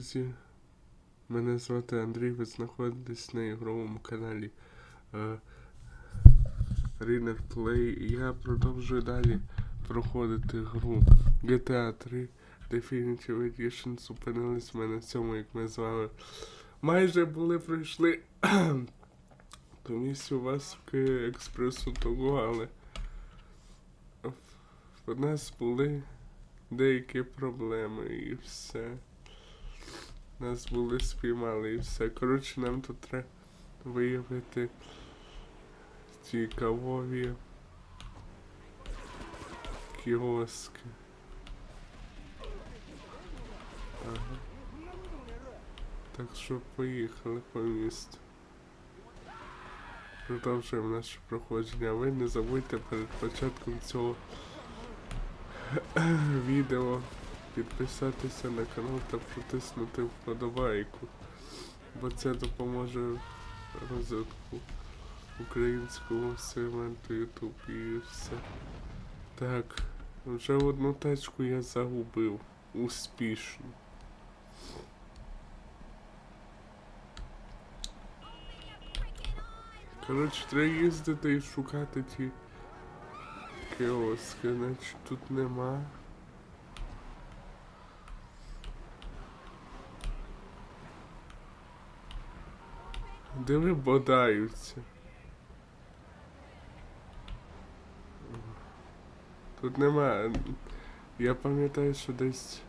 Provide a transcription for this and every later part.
друзі. Мене звати Андрій, ви знаходитесь на ігровому каналі е, Runner Play. І я продовжую далі проходити гру GTA 3 Definitive Edition. Зупинились ми на цьому, як ми з вами майже були пройшли ту вас в експресу того, але в- в нас були деякі проблеми і все. Нас були спіймали і все. Коротше, нам тут треба виявити ці кавові кіоски. Ага. Так що поїхали по місту. Продовжуємо наше проходження. Ви не забудьте перед початком цього відео підписатися на канал та протиснути вподобайку, бо це допоможе розвитку українського сегменту YouTube і все. Так, вже одну тачку я загубив. Успішно. Коротше, треба їздити і шукати ті кіоски, значить тут нема. Де ви бодаються? Тут нема. Я пам'ятаю, що десь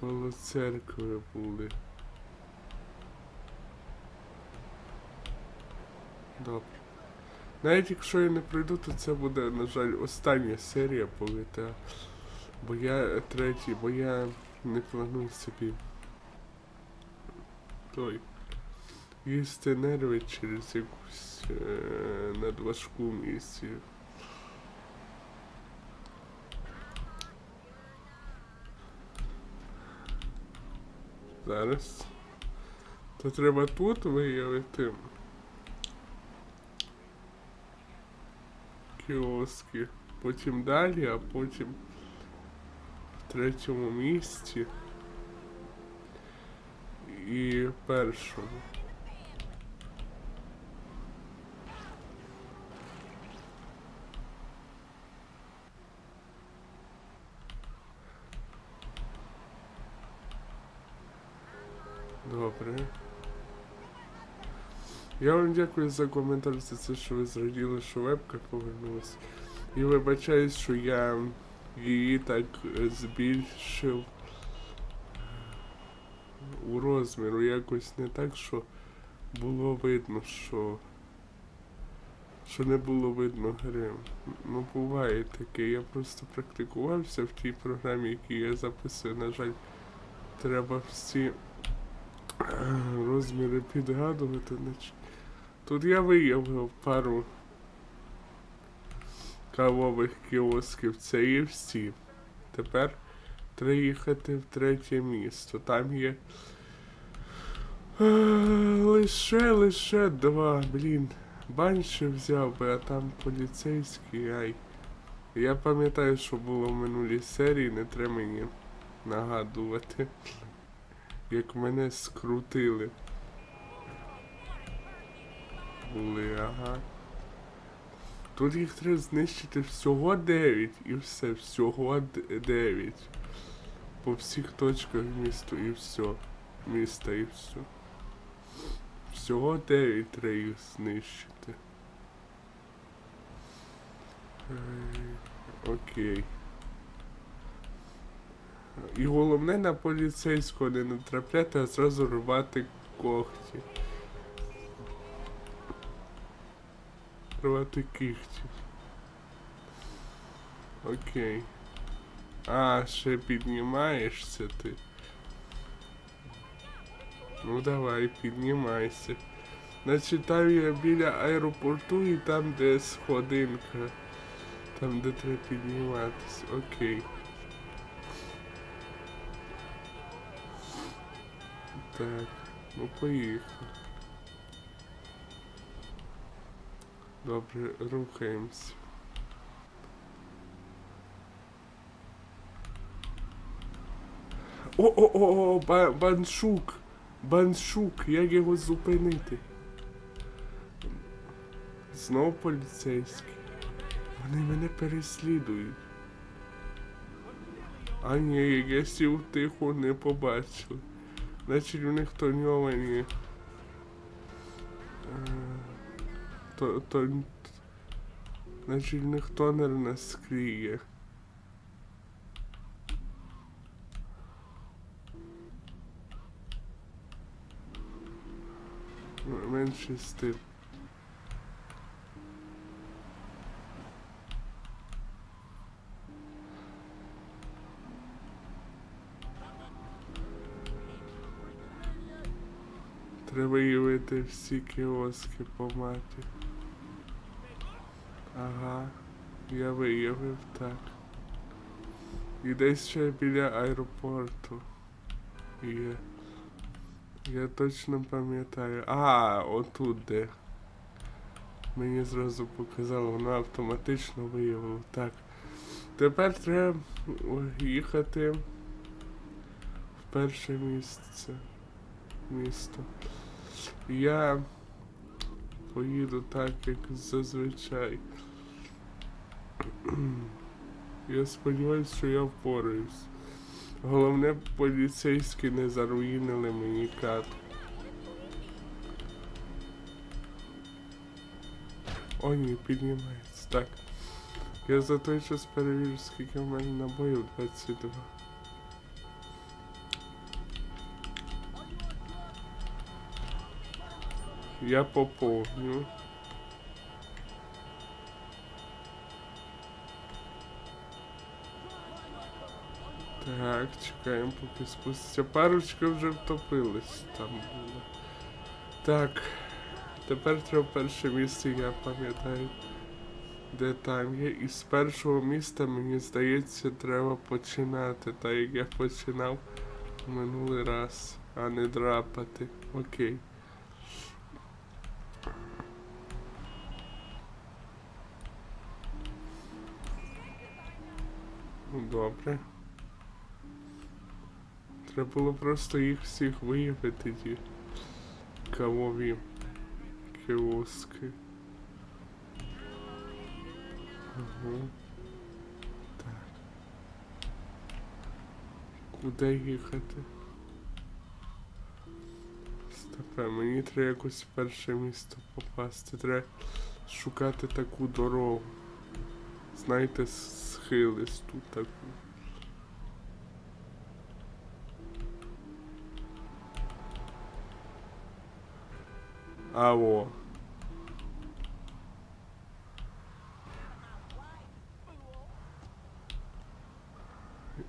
коло церкви були. Добре. Навіть якщо я не пройду, то це буде, на жаль, остання серія по GTA. Бо я третій, бо я не планую собі. Той. Їсти нерви через якусь е, надважку місію. Зараз. То треба тут виявити кіоски. Потім далі, а потім в третьому місці. І першому. Добре. Я вам дякую за коментар за це, що ви зраділи, що вебка повернулася. І вибачаюсь, що я її так е, збільшив у розміру якось не так, що було видно, що. Що не було видно гри. Ну, буває таке. Я просто практикувався в тій програмі, яку я записую. На жаль, треба всі розміри підгадувати. Тут я виявив пару кавових кіосків, це і всі. Тепер треба їхати в третє місто. Там є е, лише лише два, блін. Банші взяв би, а там поліцейський, ай. Я пам'ятаю, що було в минулій серії, не треба мені нагадувати, як мене скрутили. Були, ага. Тут їх треба знищити всього 9 і все, всього 9. По всіх точках міста і все. Міста і все. Всього 9 треба їх знищити. Ей, Окей. І головне на поліцейського не натрапляти, а зразу рвати когті. Рвати кігті. Окей. А, ще піднімаєшся ти. Ну давай, піднімайся. Значить, там я біля аеропорту і там, де сходинка. Там, де треба підніматись. Окей. Так, ну поїхали. Добре, рухаємось. О-о-о, ба- баншук. Баншук, як його зупинити? Знов поліцейські. Вони мене переслідують. А ні, я сів тихо не побачив. Значить у них тоньовані. Е, То, то, значить у них тонер нас скріє. Менше стиль. Треба явити всі кіоски по мапі. Ага, я виявив так. І десь ще біля аеропорту. Є. Я точно пам'ятаю. А, отут де. Мені зразу показало, воно автоматично виявило. Так. Тепер треба їхати в перше місце. Місто. Я поїду так, як зазвичай. Я сподіваюся, що я впораюсь. Головне, поліцейські не заруїнили мені катку. О, ні, піднімається. Так. Я за той час перевірю, скільки в мене набоїв 22. Я поповню. Так, чекаємо, поки спуститься. Парочка вже втопилась там була. Так. Тепер треба перше місце, я пам'ятаю, де там є. І з першого міста, мені здається, треба починати. Так як я починав минулий раз, а не драпати. Окей. Добре. Треба було просто їх всіх виявити ті кавові кіоски. Ага. Так. Куди їхати? Стопе, мені треба якось в перше місто попасти. Треба шукати таку дорогу. Знаєте, схилисту таку. Аво.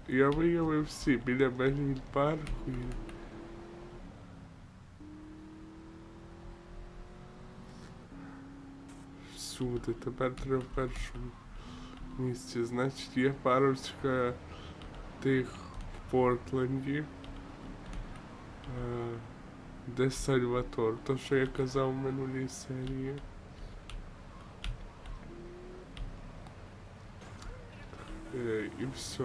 Я виявив всі біля Бельвіль парку. і- Всюди, тепер треба в першому місці. Значить, є парочка тих в Портленді. Е, де Сальватор? То, що я казав в минулій серії. Е, і все.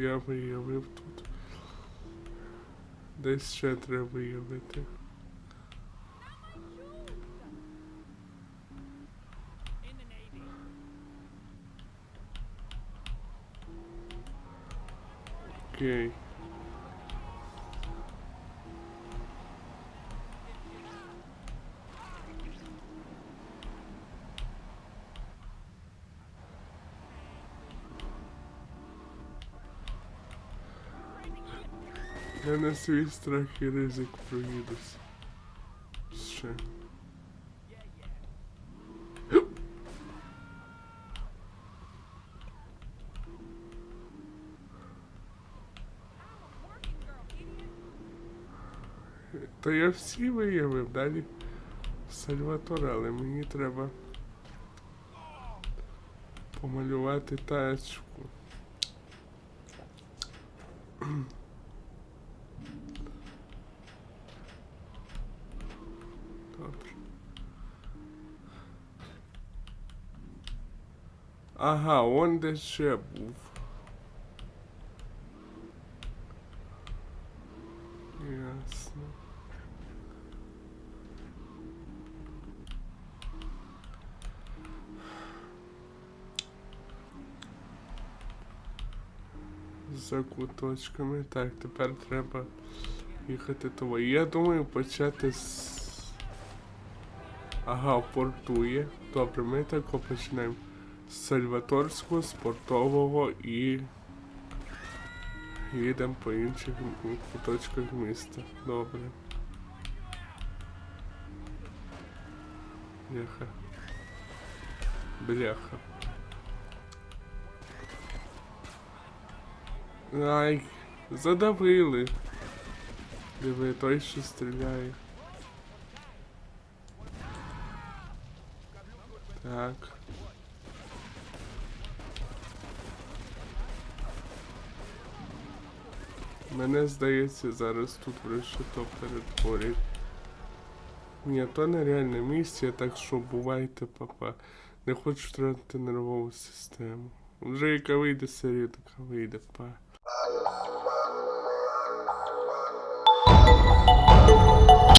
Я виявив тут. Десь ще треба виявити. Окей. Я на свій страх і ризик проїдусь. Ще. Та я всі виявив, далі Сальваторе, але мені треба помалювати тачку. Добре. Ага, он де ще був. Ясно. За куточками. Так, тепер треба їхати того. Я думаю почати з. Ага, в порту є. Добре, ми так почнемо з Сальваторського, з портового і. Їдемо по інших куточках міста. Добре. Бляха. Бляха. Ай, задавили. Диви, той що стріляє. Так. Мене здається, зараз тут решето перетворять. Ні, то нереальна місія, так що бувайте, папа. Не хочу втратити нервову систему. Вже яка вийде серія, така вийде, па.